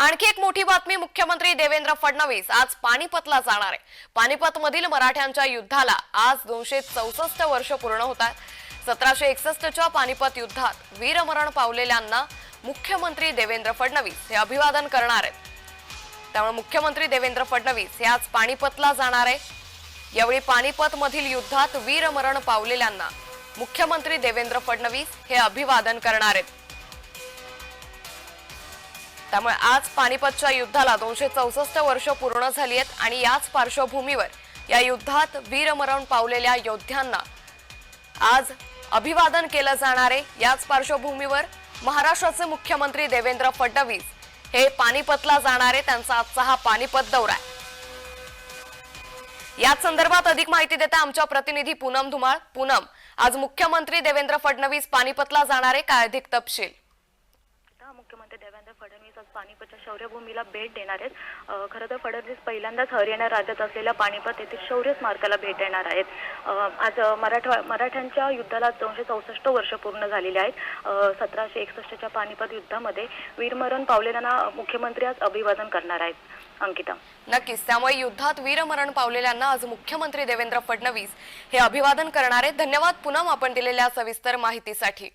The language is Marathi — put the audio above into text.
आणखी एक मोठी बातमी मुख्यमंत्री देवेंद्र फडणवीस आज पानिपतला जाणार आहे. पानिपत मधील मराठ्यांच्या युद्धाला आज दोनशे चौसष्ट वर्ष पूर्ण होत आहेत. सतराशे एकसष्टच्या पानिपत युद्धात वीरमरण पावलेल्यांना मुख्यमंत्री देवेंद्र फडणवीस हे अभिवादन करणार आहेत. त्यामुळे मुख्यमंत्री देवेंद्र फडणवीस हे आज पानिपतला जाणार आहे यावेळी पानिपत मधील युद्धात वीरमरण पावलेल्यांना मुख्यमंत्री देवेंद्र फडणवीस हे अभिवादन करणार आहेत. त्यामुळे आज पानिपतच्या युद्धाला दोनशे चौसष्ट वर्ष पूर्ण झाली आहेत आणि याच पार्श्वभूमीवर या युद्धात वीरमरण पावलेल्या योद्ध्यांना आज अभिवादन केलं जाणार आहे. याच पार्श्वभूमीवर महाराष्ट्राचे मुख्यमंत्री देवेंद्र फडणवीस हे पानिपतला जाणार आहे. त्यांचा आजचा हा पानिपत दौरा आहे. याच संदर्भात अधिक माहिती देता आमच्या प्रतिनिधी पूनम धुमाळ. पूनम आज मुख्यमंत्री देवेंद्र फडणवीस पानिपतला जाणार आहे. काय अधिक तपशील? देवेंद्र फडणवीस आज पानिपतच्या शौर्यभूमीला भेट देणार आहेत. खरं तर फडणवीस पहिल्यांदाच हरियाणा राज्यात असलेल्या पानिपत येथील शौर्य स्मारकाला भेट देणार आहेत. आज मराठा मराठवा मराठ्यांच्या युद्धाला दोनशे चौसष्ट वर्ष पूर्ण झालेली आहेत. सतराशे एकसष्टच्या पानिपत युद्धामध्ये वीरमरण पावलेल्यांना मुख्यमंत्री आज अभिवादन करणार आहेत. अंकिता. नक्कीच. त्यामुळे युद्धात वीरमरण पावलेल्यांना आज मुख्यमंत्री देवेंद्र फडणवीस हे अभिवादन करणार आहेत. धन्यवाद. पुनम आपण दिलेल्या सविस्तर माहितीसाठी.